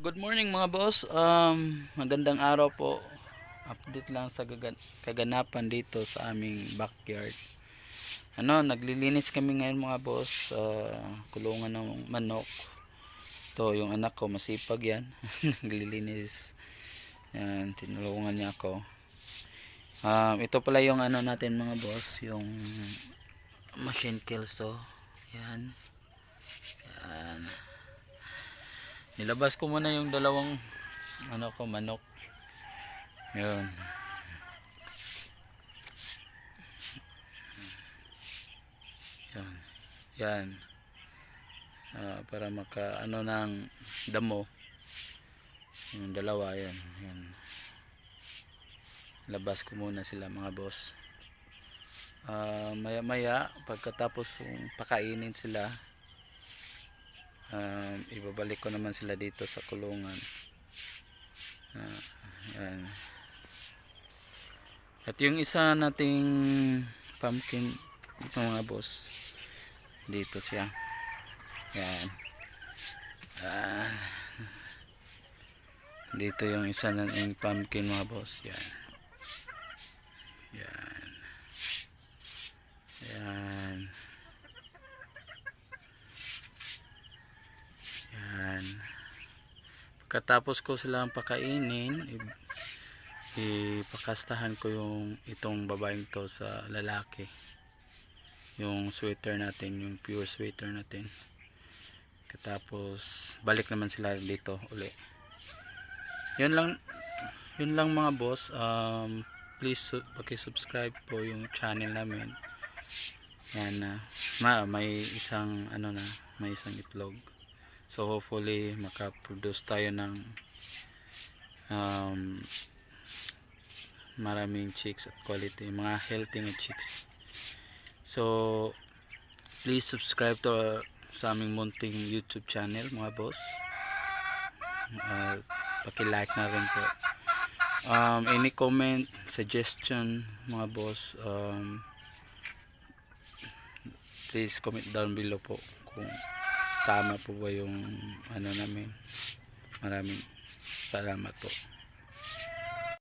good morning mga boss. Um, magandang araw po. Update lang sa kaganapan dito sa aming backyard. Ano, naglilinis kami ngayon mga boss. Uh, kulungan ng manok. To yung anak ko, masipag yan. naglilinis. Yan, tinulungan niya ako. Um, ito pala yung ano natin mga boss, yung machine kelso. Yan. Yan. Nilabas ko muna yung dalawang ano ko manok. Yun. Yan. Yan. Ah, para maka ano ng damo. Yung dalawa yan. Yan. Labas ko muna sila mga boss. Ah, maya maya pagkatapos pakainin sila um, ibabalik ko naman sila dito sa kulungan. Yan. at yung isa nating pumpkin ito mga boss dito siya. Yan Ah, dito yung isa nating pumpkin mga boss. Yan Pagkatapos ko silang pakainin, ipakastahan ko yung itong babaeng to sa lalaki. Yung sweater natin, yung pure sweater natin. Katapos balik naman sila dito uli. Yun lang yun lang mga boss. Um, please su- paki-subscribe po yung channel namin. Yan na. ma, may isang ano na, may isang itlog. So hopefully makaproduce tayo ng um, maraming chicks at quality, mga healthy na chicks. So please subscribe to our, sa aming munting YouTube channel mga boss. Uh, paki-like na rin po. Um, any comment, suggestion mga boss, um, please comment down below po kung tama po ba yung ano namin? Maraming salamat po